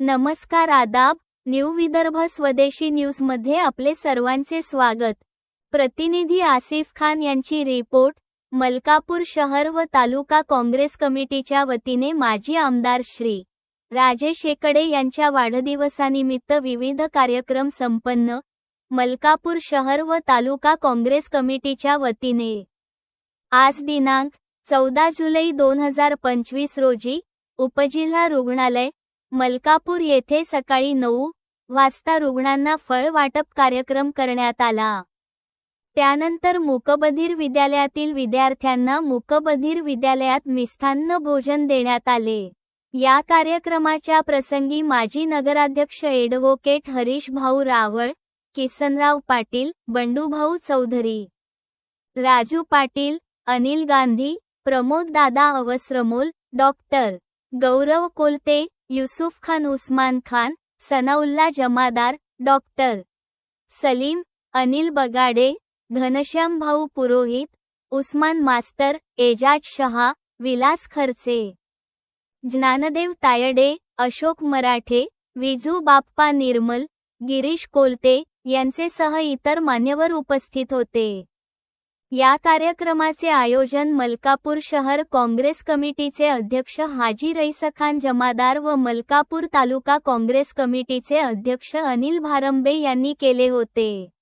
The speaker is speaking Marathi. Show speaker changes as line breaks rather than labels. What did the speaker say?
नमस्कार आदाब न्यू विदर्भ स्वदेशी न्यूजमध्ये आपले सर्वांचे स्वागत. प्रतिनिधी आसिफ खान यांची रिपोर्ट मलकापूर शहर व तालुका काँग्रेस कमिटीच्या वतीने माजी आमदार श्री. राजेश शेकडे यांच्या वाढदिवसानिमित्त विविध कार्यक्रम संपन्न मलकापूर शहर व तालुका काँग्रेस कमिटीच्या वतीने. आज दिनांक चौदा जुलै दोन हजार पंचवीस रोजी उपजिल्हा रुग्णालय मलकापूर येथे सकाळी नऊ वाजता रुग्णांना फळ वाटप कार्यक्रम करण्यात आला. त्यानंतर मूकबधीर विद्यालयातील विद्यार्थ्यांना मूकबधीर विद्यालयात मिष्ठान्न भोजन देण्यात आले. या कार्यक्रमाच्या प्रसंगी माजी नगराध्यक्ष एडव्होकेट हरीश भाऊ Rawal Kisanrao Patil बंडूभाऊ Chaudhari Raju Patil Anil Gandhi Pramod Dada Avasramol doctor Gaurav Kolte Yusuf Khan Usman Khan Sanaullah Jamadar doctor Salim Anil Bagade Ghanshyam Bhau Purohit Usman master Ejaz Shah Vilas Kharche Dnyandev Tayde Ashok मराठे विजू बाप्पा निर्मल गिरीश कोलते यांचे सह इतर मान्यवर उपस्थित होते. या कार्यक्रमाचे आयोजन मलकापूर शहर काँग्रेस कमिटीचे अध्यक्ष हाजी रईसखान जमादार व मलकापूर तालुका काँग्रेस कमिटीचे अध्यक्ष अनिल भारंबे यांनी केले होते.